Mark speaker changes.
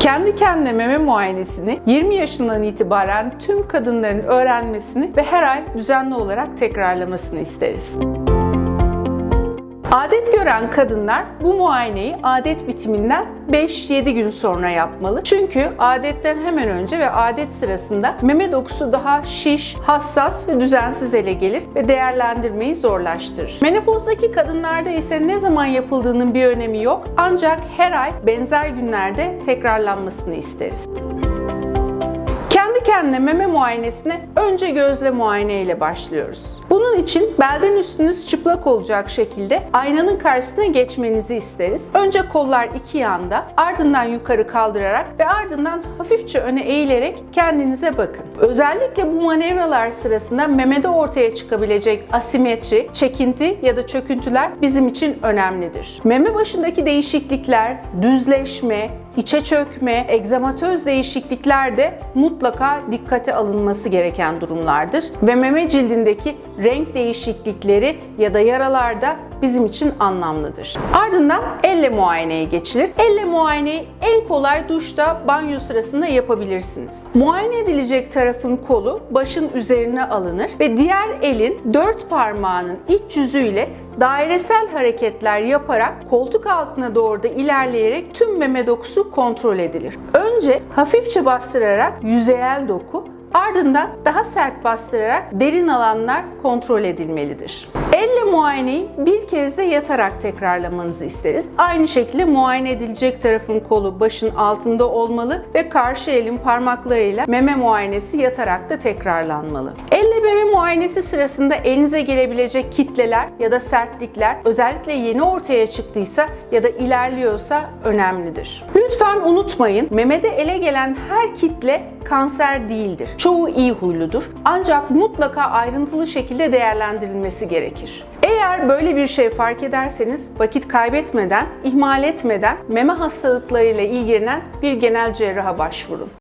Speaker 1: Kendi kendine meme muayenesini 20 yaşından itibaren tüm kadınların öğrenmesini ve her ay düzenli olarak tekrarlamasını isteriz. Adet gören kadınlar bu muayeneyi adet bitiminden 5-7 gün sonra yapmalı. Çünkü adetten hemen önce ve adet sırasında meme dokusu daha şiş, hassas ve düzensiz ele gelir ve değerlendirmeyi zorlaştırır. Menopozdaki kadınlarda ise ne zaman yapıldığının bir önemi yok. Ancak her ay benzer günlerde tekrarlanmasını isteriz. Kendi kendine meme muayenesine önce gözle muayene ile başlıyoruz. Bunun için belden üstünüz çıplak olacak şekilde aynanın karşısına geçmenizi isteriz. Önce kollar iki yanda, ardından yukarı kaldırarak ve ardından hafifçe öne eğilerek kendinize bakın. Özellikle bu manevralar sırasında memede ortaya çıkabilecek asimetri, çekinti ya da çöküntüler bizim için önemlidir. Meme başındaki değişiklikler, düzleşme, içe çökme, egzamatöz değişiklikler de mutlaka dikkate alınması gereken durumlardır ve meme cildindeki renk değişiklikleri ya da yaralar da bizim için anlamlıdır. Ardından elle muayeneye geçilir. Elle muayeneyi en kolay duşta, banyo sırasında yapabilirsiniz. Muayene edilecek tarafın kolu başın üzerine alınır ve diğer elin dört parmağının iç yüzüyle dairesel hareketler yaparak koltuk altına doğru da ilerleyerek tüm meme dokusu kontrol edilir. Önce hafifçe bastırarak yüzeyel doku, ardından daha sert bastırarak derin alanlar kontrol edilmelidir. Elle muayeneyi bir kez de yatarak tekrarlamanızı isteriz. Aynı şekilde muayene edilecek tarafın kolu başın altında olmalı ve karşı elin parmaklarıyla meme muayenesi yatarak da tekrarlanmalı. Elle meme muayenesi sırasında elinize gelebilecek kitleler ya da sertlikler özellikle yeni ortaya çıktıysa ya da ilerliyorsa önemlidir. Lütfen unutmayın memede ele gelen her kitle kanser değildir. Çoğu iyi huyludur. Ancak mutlaka ayrıntılı şekilde değerlendirilmesi gerekir. Eğer böyle bir şey fark ederseniz vakit kaybetmeden, ihmal etmeden meme hastalıklarıyla ilgilenen bir genel cerraha başvurun.